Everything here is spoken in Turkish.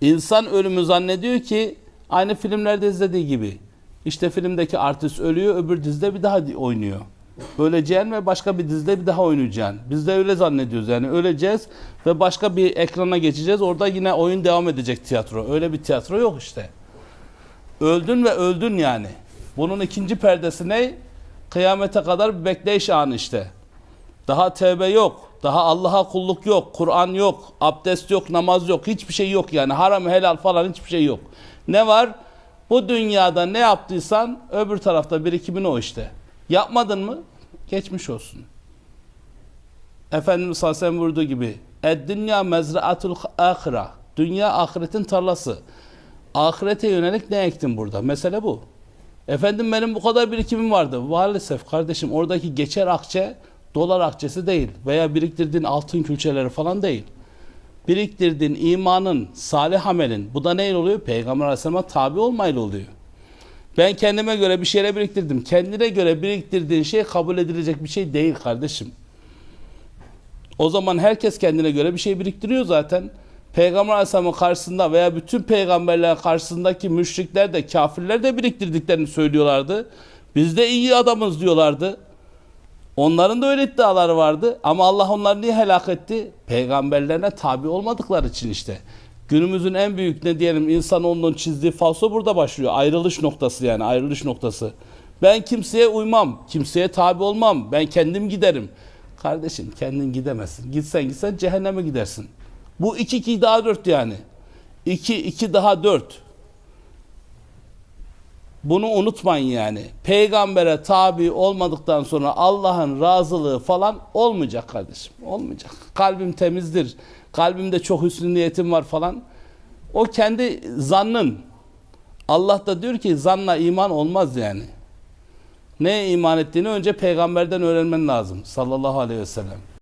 İnsan ölümü zannediyor ki aynı filmlerde izlediği gibi. İşte filmdeki artist ölüyor, öbür dizide bir daha oynuyor. Öleceğin ve başka bir dizide bir daha oynayacaksın. Biz de öyle zannediyoruz yani. Öleceğiz ve başka bir ekrana geçeceğiz. Orada yine oyun devam edecek tiyatro. Öyle bir tiyatro yok işte. Öldün ve öldün yani. Bunun ikinci perdesi ne? Kıyamete kadar bir bekleyiş anı işte. Daha tevbe yok. Daha Allah'a kulluk yok. Kur'an yok. Abdest yok. Namaz yok. Hiçbir şey yok yani. Haram helal falan hiçbir şey yok. Ne var? Bu dünyada ne yaptıysan öbür tarafta birikimin o işte. Yapmadın mı? Geçmiş olsun. Efendimiz sellem buyurduğu gibi Ed dünya mezraatul ahira. Dünya ahiretin tarlası. Ahirete yönelik ne ektin burada? Mesele bu. Efendim benim bu kadar birikimim vardı. Maalesef kardeşim oradaki geçer akçe dolar akçesi değil. Veya biriktirdiğin altın külçeleri falan değil. Biriktirdiğin imanın, salih amelin. Bu da neyle oluyor? Peygamber Aleyhisselam'a tabi olmayla oluyor. Ben kendime göre bir şeyler biriktirdim. Kendine göre biriktirdiğin şey kabul edilecek bir şey değil kardeşim. O zaman herkes kendine göre bir şey biriktiriyor zaten. Peygamber Aleyhisselam'ın karşısında veya bütün peygamberlerin karşısındaki müşrikler de kafirler de biriktirdiklerini söylüyorlardı. Biz de iyi adamız diyorlardı. Onların da öyle iddiaları vardı ama Allah onları niye helak etti? Peygamberlerine tabi olmadıkları için işte. Günümüzün en büyük ne diyelim insanoğlunun çizdiği falso burada başlıyor. Ayrılış noktası yani ayrılış noktası. Ben kimseye uymam, kimseye tabi olmam, ben kendim giderim. Kardeşim kendin gidemezsin. Gitsen gitsen cehenneme gidersin. Bu 2 2 daha 4 yani. 2 2 daha 4. Bunu unutmayın yani. Peygambere tabi olmadıktan sonra Allah'ın razılığı falan olmayacak kardeşim. Olmayacak. Kalbim temizdir. Kalbimde çok hüsnü niyetim var falan. O kendi zannın. Allah da diyor ki zanla iman olmaz yani. Neye iman ettiğini önce peygamberden öğrenmen lazım sallallahu aleyhi ve sellem.